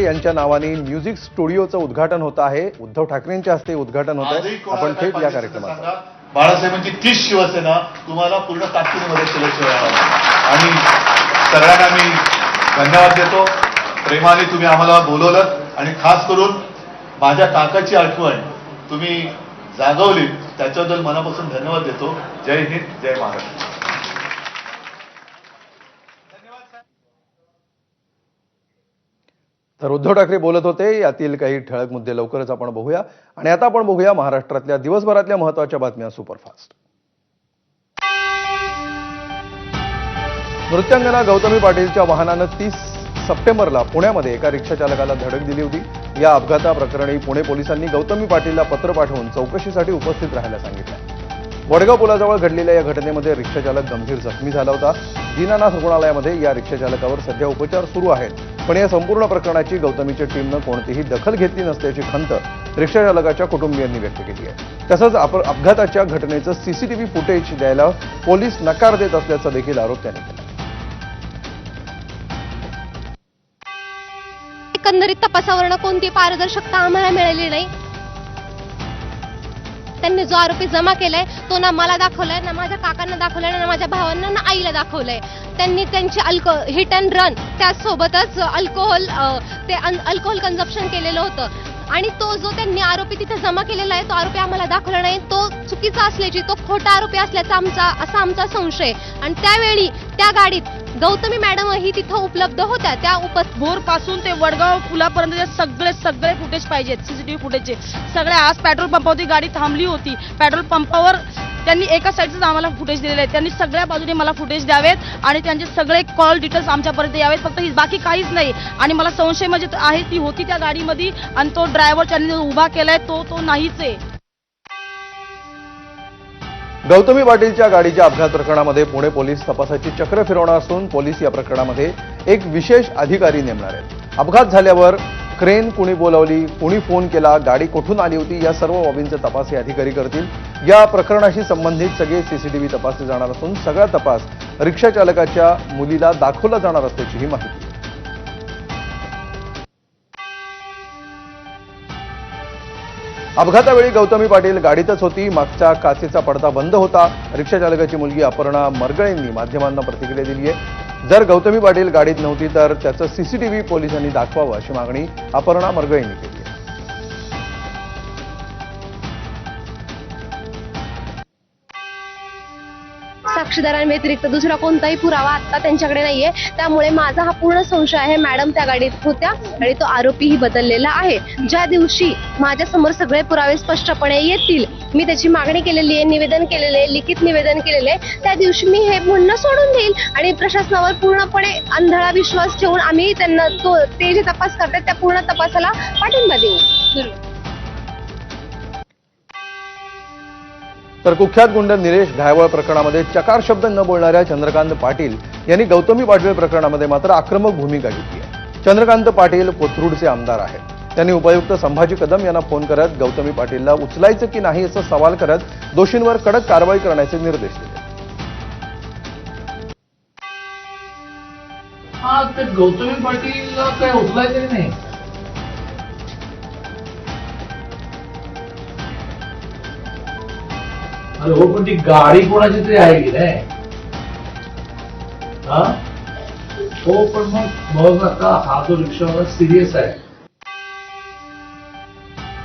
ठाकरे यांच्या नावाने म्युझिक स्टुडिओचं उद्घाटन होत आहे. उद्धव ठाकरेंच्या हस्ते उद्घाटन होत आहे आपण थेट या कार्यक्रमात. बाळासाहेबांची तीच शिवसेना तुम्हाला पूर्ण ताकदीने मदत केल्याशिवाय. आणि सगळ्यांना मी धन्यवाद देतो. प्रेमाने तुम्ही आम्हाला बोलवलं. आणि खास करून माझ्या काकाची आठवण तुम्ही जागवली. त्याच्याबद्दल मनापासून धन्यवाद देतो. जय हिंद जय महाराष्ट्र. तर उद्धव ठाकरे बोलत होते यातील काही ठळक मुद्दे लवकरच आपण बघूया. आणि आता आपण बघूया महाराष्ट्रातल्या दिवसभरातल्या महत्त्वाच्या बातम्या सुपरफास्ट. नृत्यांगना गौतमी पाटीलच्या वाहनानं तीस सप्टेंबरला पुण्यामध्ये एका रिक्षा चालकाला धडक दिली होती. या अपघाताप्रकरणी पुणे पोलिसांनी गौतमी पाटीलला पत्र पाठवून चौकशीसाठी उपस्थित राहायला सांगितलं. वडगाव पुलाजवळ घडलेल्या या घटनेमध्ये रिक्षाचालक गंभीर जखमी झाला होता. दीनानाथ रुग्णालयामध्ये या रिक्षाचालकावर सध्या उपचार सुरू आहेत. पण या संपूर्ण प्रकरणाची गौतमीच्या टीमनं कोणतीही दखल घेतली नसल्याची खंत रिक्षा चालकाच्या कुटुंबियांनी व्यक्त केली आहे. तसंच अपघाताच्या घटनेचं सीसीटीव्ही फुटेज द्यायला पोलीस नकार देत असल्याचा देखील आरोप त्यांनी केला. एकंदरीत तपासावरनं कोणती पारदर्शकता आम्हाला मिळाली नाही? त्यांनी जो आरोपी जमा केलाय तो ना मला दाखवलाय ना माझ्या काकांना दाखवलाय ना माझ्या भावांना ना आईला दाखवलंय. त्यांनी त्यांची अल्को हिट अँड रन त्याचसोबतच अल्कोहोल ते अल्कोहोल कन्झप्शन केलेलं होतं. आणि तो जो त्यांनी आरोपी तिथे जमा केलेला आहे तो आरोपी आम्हाला दाखवला नाही. तो चुकीचा असल्याची तो खोटा आरोपी असल्याचा आमचा असा आमचा संशय. आणि त्यावेळी त्या गाडीत गौतमी मॅडम ही तिथं उपलब्ध होत्या. त्या उपस्थित भोरपासून ते वडगाव पुलापर्यंत सगळे सगळे फुटेज पाहिजेत सीसीटीव्ही फुटेजचे सगळे आज पेट्रोल पंपावरती गाडी थांबली होती. पेट्रोल पंपावर त्यांनी एका साईडचं आम्हाला फुटेज दिलेले आहेत. त्यांनी सगळ्या बाजूने मला फुटेज द्यावेत आणि त्यांचे सगळे कॉल डिटेल्स आमच्यापर्यंत यावेत. फक्त ही बाकी काहीच नाही. आणि मला संशय म्हणजे आहे ती होती त्या गाडीमध्ये आणि तो ड्रायव्हर त्यांनी उभा केलाय तो तो नाहीच आहे. गौतमी पाटीलच्या गाडीच्या अपघात प्रकरणामध्ये पुणे पोलीस तपासाची चक्र फिरवणार असून पोलीस या प्रकरणामध्ये एक विशेष अधिकारी नेमणार आहेत. अपघात झाल्यावर क्रेन कुणी बोलावली कुणी फोन केला गाडी कुठून आली होती या सर्व बाबींचे तपास हे अधिकारी करतील. या प्रकरणाशी संबंधित सगळे सीसीटीव्ही तपासले जाणार असून सगळा तपास रिक्षा चालकाच्या मुलीला दाखवला जाणार असल्याचीही माहिती. अपघातावेळी गौतमी पाटील गाडीतच होती. मागच्या काचेचा पडदा बंद होता. रिक्षाचालकाची मुलगी अपर्णा मरगळेंनी माध्यमांना प्रतिक्रिया दिली आहे. जर गौतमी पाटील गाडीत नव्हती तर त्याचं सीसीटीव्ही पोलिसांनी दाखवावं अशी मागणी अपर्णा मरगळेंनी केली. साक्षीदारांव्यतिरिक्त दुसरा कोणताही पुरावा आता त्यांच्याकडे नाहीये. त्यामुळे माझा हा पूर्ण संशय आहे मॅडम त्या गाडीत होत्या आणि तो आरोपीही बदललेला आहे. ज्या दिवशी माझ्यासमोर सगळे पुरावे स्पष्टपणे येतील मी त्याची मागणी केलेली आहे निवेदन केलेले आहे लिखित निवेदन केलेले आहे त्या दिवशी मी हे म्हणणं सोडून देईल आणि प्रशासनावर पूर्णपणे अंधळा विश्वास ठेवून आम्ही त्यांना तो ते जे तपास करतात त्या पूर्ण तपासाला पाठिंबा देऊ. तर कुख्यात गुंड निलेश घायवळ प्रकरणामध्ये चकार शब्द न बोलणाऱ्या चंद्रकांत पाटील यांनी गौतमी पाटील प्रकरणामध्ये मात्र आक्रमक भूमिका घेतली आहे. चंद्रकांत पाटील कोथरूडचे आमदार आहेत. त्यांनी उपायुक्त संभाजी कदम यांना फोन करत गौतमी पाटीलला उचलायचं की नाही असं सवाल करत दोषींवर कडक कारवाई करण्याचे निर्देश दिले. हा ते गौतमी पाटीलला काय उचलायचं नाही? अरे हो पण ती गाडी कोणाची तरी आहे की नाही? हा? हो पण मग मग आता हा जो रिक्षावाला सिरियस आहे.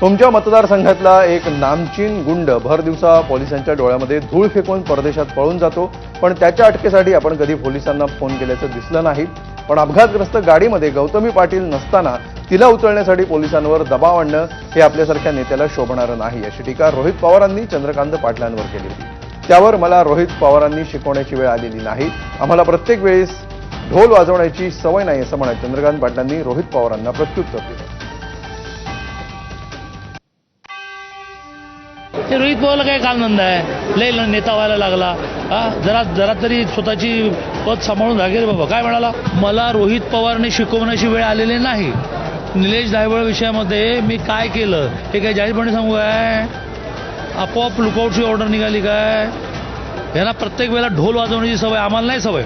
तुमच्या मतदारसंघातला एक नामचीन गुंड भर दिवसा पोलिसांच्या डोळ्यामध्ये धूळ फेकून परदेशात पळून जातो. पण त्याच्या अटकेसाठी आपण कधी पोलिसांना फोन केल्याचं दिसलं नाही. पण अपघातग्रस्त गाडीमध्ये गौतमी पाटील नसताना तिला उचलण्यासाठी पोलिसांवर दबाव आणणं हे आपल्यासारख्या नेत्याला शोभणारं नाही अशी टीका रोहित पवारांनी चंद्रकांत पाटलांवर केली होती. त्यावर मला रोहित पवारांनी शिकवण्याची वेळ आलेली नाही. आम्हाला प्रत्येक वेळेस ढोल वाजवण्याची सवय नाही असं म्हणत चंद्रकांत पाटलांनी रोहित पवारांना प्रत्युत्तर दिलं. ते रोहित पवारला काय कालनंद आहे? लय नेता व्हायला लागला. हा? जरा जरा तरी स्वतःची पद सांभाळून रागे बाबा. काय म्हणाला? मला रोहित पवारने शिकवण्याची वेळ आलेली नाही. निलेश धायवळ विषयामध्ये मी काय केलं? हे काय जाहीरपणे सांगू काय? आपोआप लुकआउटची ऑर्डर निघाली काय? यांना प्रत्येक वेळेला ढोल वाजवण्याची सवय आम्हाला नाही सवय.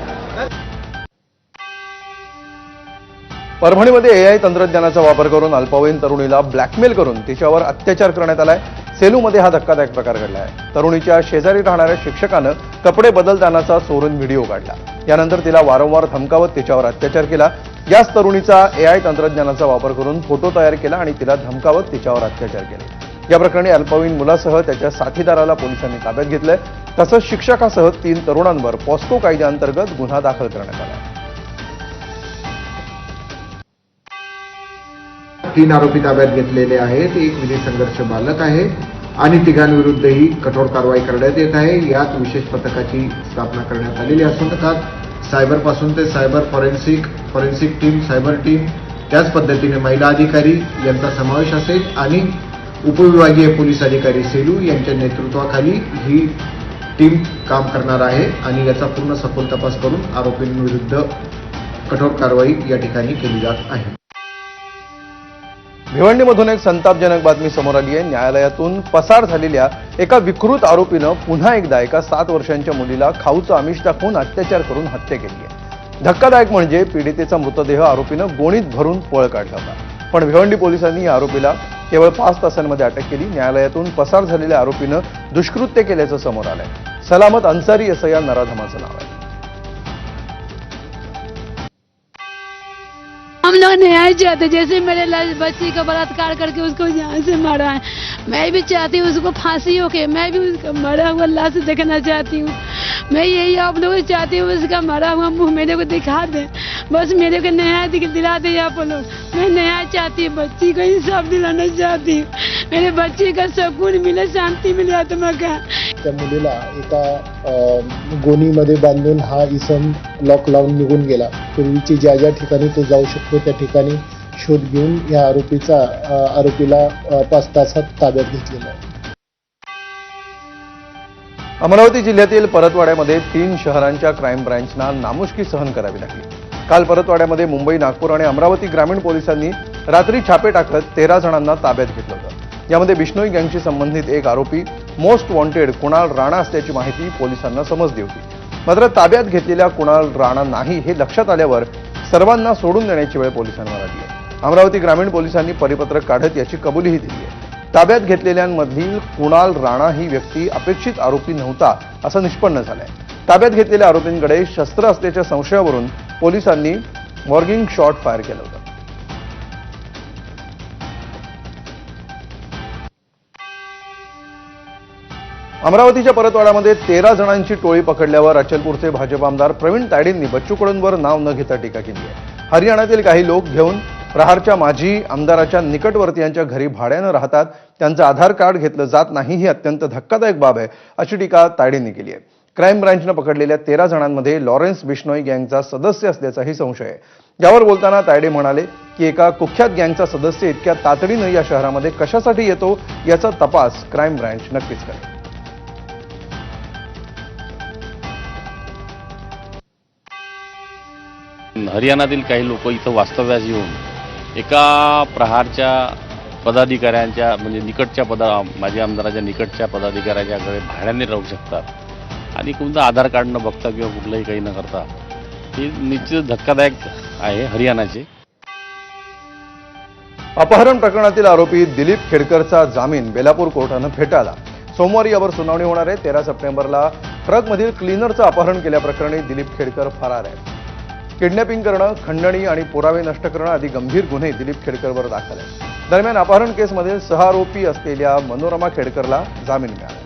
परभणीमध्ये एआय तंत्रज्ञानाचा वापर करून अल्पवयीन तरुणीला ब्लॅकमेल करून तिच्यावर अत्याचार करण्यात आलाय. सेलूमध्ये हा धक्कादायक प्रकार घडला आहे. तरुणीच्या शेजारी राहणाऱ्या शिक्षकानं कपडे बदलतानाचा चोरून व्हिडिओ काढला. यानंतर तिला वारंवार धमकावत तिच्यावर अत्याचार केला. याच तरुणीचा एआय तंत्रज्ञानाचा वापर करून फोटो तयार केला आणि तिला धमकावत तिच्यावर अत्याचार केले. या प्रकरणी अल्पवयीन मुलासह त्याच्या साथीदाराला पोलिसांनी ताब्यात घेतलंय. तसंच शिक्षकासह तीन तरुणांवर पॉस्को कायद्याअंतर्गत गुन्हा दाखल करण्यात आला तीन आरोपी ताब्यात घेतलेले आहेत. एक विधी संघर्ष बालक आहे आणि तिघांविरुद्धही कठोर कारवाई करण्यात येत आहे. यात विशेष पथकाची स्थापना करण्यात आलेली असून त्यात सायबरपासून ते cyber forensic forensic team cyber team त्याच पद्धतीने महिला अधिकारी यांचा समावेश असेल आणि उपविभागीय पोलीस अधिकारी सेलू यांच्या नेतृत्वाखाली ही टीम काम करणार आहे आणि याचा पूर्ण सखोल तपास करून आरोपींविरुद्ध कठोर कारवाई या ठिकाणी केली जात आहे. भिवंडीमधून एक संतापजनक बातमी समोर आली आहे. न्यायालयातून पसार झालेल्या एका विकृत आरोपीनं पुन्हा एकदा एका सात वर्षांच्या मुलीला खाऊचं आमिष दाखवून अत्याचार करून हत्या केली आहे. धक्कादायक म्हणजे पीडितेचा मृतदेह आरोपीनं गोणीत भरून पळ काढला होता. पण भिवंडी पोलिसांनी या आरोपीला केवळ पाच तासांमध्ये अटक केली. न्यायालयातून पसार झालेल्या आरोपीनं दुष्कृत्य केल्याचं समोर आलंय. सलामत अन्सारी असं या नराधमाचं नाव आहे. हम लोग न्याय चाहते जैसे मेरे बच्ची का बलात्कार करके उसको यहाँ से मारा है। मैं भी चाहती हूँ उसको फांसी हो के, मैं भी उसका मरा हुआ लाश देखना चाहती हूँ। मैं यही आप लोग चाहती हूँ उसका मरा हुआ मुँह मेरे को दिखा दे। बस मेरे को न्याय दिला दे आप लोग। मैं न्याय चाहती हूँ, बच्ची को इंसाफ दिलाना चाहती हूँ। मेरे बच्चे का सुकून मिले, शांति मिले आत्मा का। त्या मुलीला एका गोणीमध्ये बांधून हा इसम लॉक लावून निघून गेला. पूर्वीची ज्या ज्या ठिकाणी तो जाऊ शकतो त्या ठिकाणी शोध घेऊन या आरोपीचा आरोपीला पाच तासात ताब्यात घेतलेला आहे. अमरावती जिल्ह्यातील परतवाड्यामध्ये तीन शहरांच्या क्राईम ब्रँचना नामुष्की सहन करावी लागली. काल परतवाड्यामध्ये मुंबई नागपूर आणि अमरावती ग्रामीण पोलिसांनी रात्री छापे टाकत तेरा जणांना ताब्यात घेतलं होतं. यामध्ये बिष्णोई गँगशी संबंधित एक आरोपी मोस्ट वॉन्टेड कुणाल राणा असल्याची माहिती पोलिसांना समजली होती. मात्र ताब्यात घेतलेल्या कुणाल राणा नाही हे लक्षात आल्यावर सर्वांना सोडून देण्याची वेळ पोलिसांवर आली आहे. अमरावती ग्रामीण पोलिसांनी परिपत्रक काढत याची कबुलीही दिली आहे. ताब्यात घेतलेल्यांमधील कुणाल राणा ही व्यक्ती अपेक्षित आरोपी नव्हता असं निष्पन्न झालंय. ताब्यात घेतलेल्या आरोपींकडे शस्त्र असल्याच्या संशयावरून पोलिसांनी मॉर्गिंग शॉट फायर केलं होतं. अमरावतीच्या परतवाड्यामध्ये तेरा जणांची टोळी पकडल्यावर अचलपूरचे भाजप आमदार प्रवीण तायडेंनी बच्चू कडूंवर नाव न घेता टीका केली आहे. हरियाणातील काही लोक घेऊन प्रहारच्या माजी आमदाराच्या निकटवर्तीयांच्या घरी भाड्यानं राहतात. त्यांचं आधार कार्ड घेतलं जात नाही ही अत्यंत धक्कादायक बाब आहे अशी टीका तायडेंनी केली आहे. क्राईम ब्रँचनं पकडलेल्या तेरा जणांमध्ये लॉरेन्स बिश्नोई गँगचा सदस्य असल्याचाही संशय आहे. यावर बोलताना तायडे म्हणाले की एका कुख्यात गँगचा सदस्य इतक्या तातडीनं या शहरामध्ये कशासाठी येतो याचा तपास क्राईम ब्रँच नक्कीच करेल. हरियाणातील काही लोक इथं वास्तव्यास येऊन एका प्रहारच्या पदाधिकाऱ्यांच्या म्हणजे निकटच्या पदा माजी आमदाराच्या निकटच्या पदाधिकाऱ्याच्याकडे भाड्याने राहू शकतात. आणि कोणतं आधार कार्ड न बघता किंवा कुठलंही काही न करता हे निश्चित धक्कादायक आहे हरियाणाचे. अपहरण प्रकरणातील आरोपी दिलीप खेडकरचा जामीन बेलापूर कोर्टानं फेटाळला. सोमवारी यावर सुनावणी होणार आहे. तेरा सप्टेंबरला ट्रकमधील क्लीनरचं अपहरण केल्याप्रकरणी दिलीप खेडकर फरार आहे. किडनॅपिंग करणं खंडणी आणि पुरावे नष्ट करणं आदी गंभीर गुन्हे दिलीप खेडकरवर दाखल आहेत. दरम्यान अपहरण केसमध्ये सह आरोपी असलेल्या मनोरमा खेडकरला जामीन मिळाला.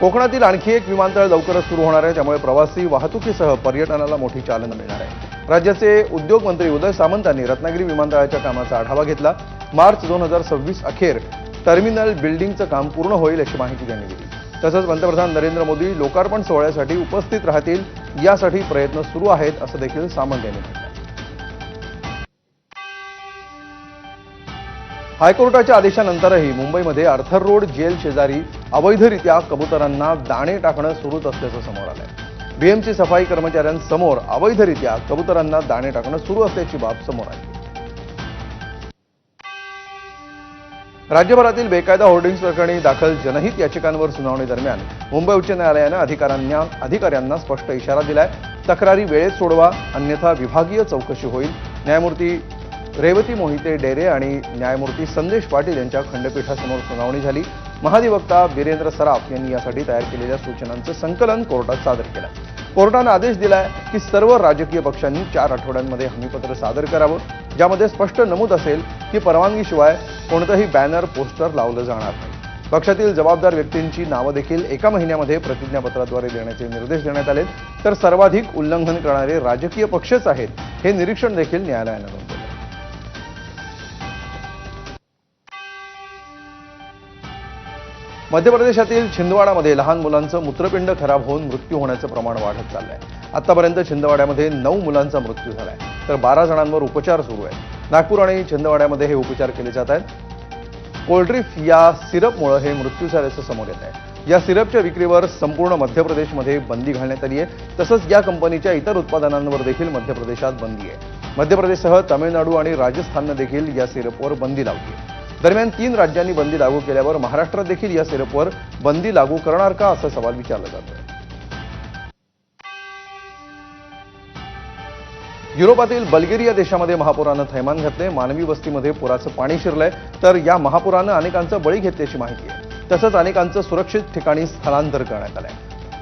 कोकणातील आणखी एक विमानतळ लवकरच सुरू होणार आहे त्यामुळे प्रवासी वाहतुकीसह पर्यटनाला मोठी चालना मिळणार आहे. राज्याचे उद्योग मंत्री उदय सामंतांनी रत्नागिरी विमानतळाच्या कामाचा आढावा घेतला. मार्च दोन हजार सव्वीस अखेर टर्मिनल बिल्डिंगचं काम पूर्ण होईल अशी माहिती त्यांनी दिली. तसंच पंतप्रधान नरेंद्र मोदी लोकार्पण सोहळ्यासाठी उपस्थित राहतील यासाठी प्रयत्न सुरू आहेत असं देखील सामंत यांनी म्हटलं हायकोर्टाच्या आदेशानंतरही मुंबईमध्ये आर्थर रोड जेल शेजारी अवैधरित्या कबुतरांना दाणे टाकणं सुरूच असल्याचं समोर आलंय. बीएमसी सफाई कर्मचाऱ्यांसमोर अवैधरित्या कबुतरांना दाणे टाकणं सुरू असल्याची बाब समोर आली. राज्यभरातील बेकायदा होर्डिंग्स प्रकरणी दाखल जनहित याचिकांवर सुनावणी दरम्यान मुंबई उच्च न्यायालयानं अधिकाऱ्यांना अधिकाऱ्यांना स्पष्ट इशारा दिलाय. तक्रारी वेळेत सोडवा अन्यथा विभागीय चौकशी होईल. न्यायमूर्ती रेवती मोहिते डेरे आणि न्यायमूर्ती संदेश पाटील यांच्या खंडपीठासमोर सुनावणी झाली. महाधिवक्ता बिरेंद्र सराफ यांनी यासाठी तयार केलेल्या सूचनांचं संकलन कोर्टात सादर केलं. कोर्टानं आदेश दिलाय की सर्व राजकीय पक्षांनी चार आठवड्यांमध्ये हमीपत्र सादर करावं. ज्यामध्ये स्पष्ट नमूद असेल की परवानगीशिवाय कोणतंही बॅनर पोस्टर लावलं जाणार नाही. पक्षातील जबाबदार व्यक्तींची नावं देखील एका महिन्यामध्ये प्रतिज्ञापत्राद्वारे देण्याचे निर्देश देण्यात आले तर सर्वाधिक उल्लंघन करणारे राजकीय पक्षच आहेत हे निरीक्षण देखील न्यायालयानं नोंदवलं मध्य प्रदेशातील छिंदवाडामध्ये लहान मुलांचं मूत्रपिंड खराब होऊन मृत्यू होण्याचं प्रमाण वाढत चाललंय. आतापर्यंत छिंदवाड्यामध्ये नऊ मुलांचा मृत्यू झालाय. तर बारा जणांवर उपचार सुरू आहेत. नागपूर आणि छिंदवाड्यामध्ये हे उपचार केले जात आहेत. कोल्ड्रिफ या सिरपमुळे हे मृत्यू झाल्याचं समोर येत आहे. या सिरपच्या विक्रीवर संपूर्ण मध्य प्रदेशमध्ये बंदी घालण्यात आली आहे. तसंच या कंपनीच्या इतर उत्पादनांवर देखील मध्य प्रदेशात बंदी आहे. मध्य प्रदेशसह तामिळनाडू आणि राजस्थाननं देखील या सिरपवर बंदी लावली आहे दरम्यान तीन राज्यांनी बंदी लागू केल्यावर महाराष्ट्रात देखील या सिरपवर बंदी लागू करणार का असा सवाल विचारला जातो युरोपातील बल्गेरिया देशामध्ये महापुरानं थैमान घातले मानवी वस्तीमध्ये पुराचं पाणी शिरलंय. तर या महापुरानं अनेकांचं बळी घेतल्याची माहिती आहे. तसंच अनेकांचं सुरक्षित ठिकाणी स्थलांतर करण्यात आलंय.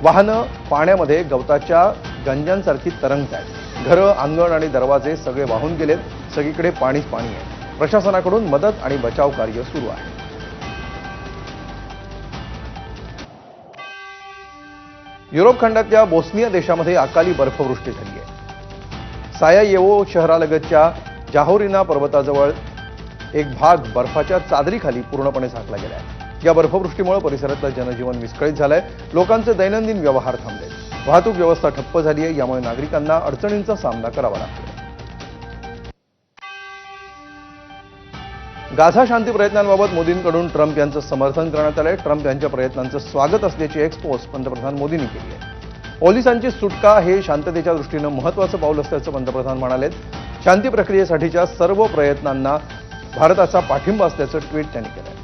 वाहनं पाण्यामध्ये गवताच्या गंजांसारखी तरंगत आहेत. घरं अंगण आणि दरवाजे सगळे वाहून गेलेत. सगळीकडे पाणीच पाणी आहे. प्रशासनाकडून मदत आणि बचाव कार्य सुरू आहे. युरोप खंडातल्या बोस्निया देशामध्ये अकाली बर्फवृष्टी झाली आहे. सायायेवो शहरालगतच्या जाहोरिना पर्वताजवळ एक भाग बर्फाच्या चादरीखाली पूर्णपणे झाकला गेला आहे. या बर्फवृष्टीमुळे परिसरातलं जनजीवन विस्कळीत झालंय. लोकांचे दैनंदिन व्यवहार थांबले वाहतूक व्यवस्था ठप्प झाली आहे यामुळे नागरिकांना अडचणींचा सामना करावा लागतो गाझा शांती प्रयत्नांबाबत मोदींकडून ट्रम्प यांचं समर्थन करण्यात आलंय. ट्रम्प यांच्या प्रयत्नांचं स्वागत असल्याची एक्सपोज पंतप्रधान मोदींनी केली आहे. पोलिसांची सुटका हे शांततेच्या दृष्टीनं महत्वाचं पाऊल असल्याचं पंतप्रधान म्हणाले शांती प्रक्रियेसाठीच्या सर्व प्रयत्नांना भारताचा पाठिंबा असल्याचं ट्विट त्यांनी केलं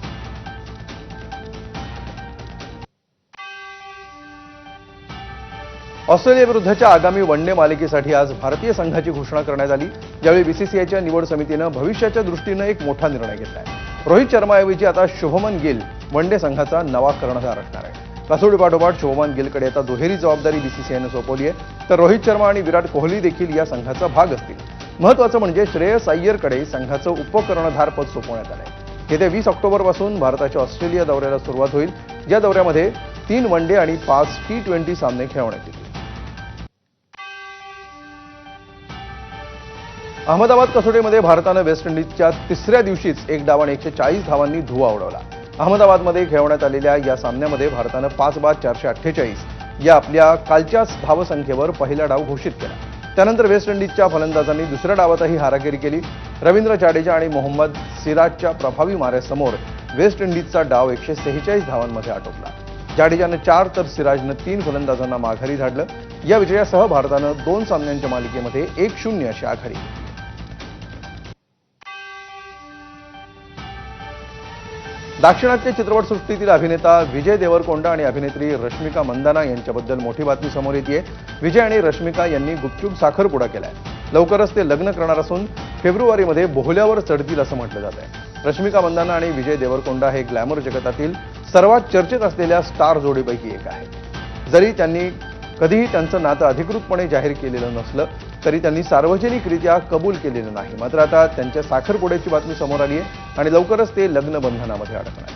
ऑस्ट्रेलियाविरुद्धच्या आगामी वन डे मालिकेसाठी आज भारतीय संघाची घोषणा करण्यात आली. यावेळी बीसीसीआयच्या निवड समितीनं भविष्याच्या दृष्टीनं एक मोठा निर्णय घेतलाय. रोहित शर्माऐवजी आता शुभमन गिल वन डे संघाचा नवा कर्णधार असणार आहे. कसोटीपाठोपाठ शुभमन गिलकडे. आता दुहेरी जबाबदारी बीसीसीआयनं सोपवली आहे. तर रोहित शर्मा आणि विराट कोहली देखील या संघाचा भाग असतील. महत्वाचं म्हणजे श्रेयस अय्यरकडे संघाचं उपकर्णधारपद सोपवण्यात आलंय. येत्या वीस ऑक्टोबरपासून भारताच्या ऑस्ट्रेलिया दौऱ्याला सुरुवात होईल. या दौऱ्यामध्ये तीन वन डे आणि पाच टी ट्वेंटी सामने खेळवण्यात येतील. अहमदाबाद कसोटीमध्ये भारतानं वेस्ट इंडिजच्या तिसऱ्या दिवशीच एक डावाने एकशे चाळीस धावांनी धुवा उडवला. अहमदाबादमध्ये खेळवण्यात आलेल्या या सामन्यामध्ये भारतानं पाच बाद चारशे अठ्ठेचाळीस या आपल्या कालच्याच धावसंख्येवर पहिला डाव घोषित केला. त्यानंतर वेस्ट इंडिजच्या फलंदाजांनी दुसऱ्या डावातही हारागिरी केली. रवींद्र जाडेजा आणि मोहम्मद सिराजच्या प्रभावी माऱ्यासमोर वेस्ट इंडिजचा डाव एकशे सेहेचाळीस धावांमध्ये आटोपला. जाडेजानं चार तर सिराजनं तीन फलंदाजांना माघारी धाडलं. या विजयासह भारतानं दोन सामन्यांच्या मालिकेमध्ये एक शून्य अशी आघाडी. दाक्षिणात्य चित्रपटसृष्टीतील अभिनेता विजय देवरकोंडा आणि अभिनेत्री रश्मिका मंदाना यांच्याबद्दल मोठी बातमी समोर येते विजय आणि रश्मिका यांनी गुपचूप साखरपुडा केलाय. लवकरच ते लग्न करणार असून फेब्रुवारीमध्ये बोहल्यावर चढतील असं म्हटलं जात आहे रश्मिका मंदाना आणि विजय देवरकोंडा हे ग्लॅमर जगतातील सर्वात चर्चेत असलेल्या स्टार जोडीपैकी एक आहे जरी त्यांनी कधीही त्यांचं नातं अधिकृतपणे जाहीर केलेलं नसलं तरी त्यांनी सार्वजनिकरित्या कबूल केलेलं नाही. मात्र आता त्यांच्या साखरपुड्याची बातमी समोर आली आहे आणि लवकरच ते लग्न बंधनामध्ये अडकणार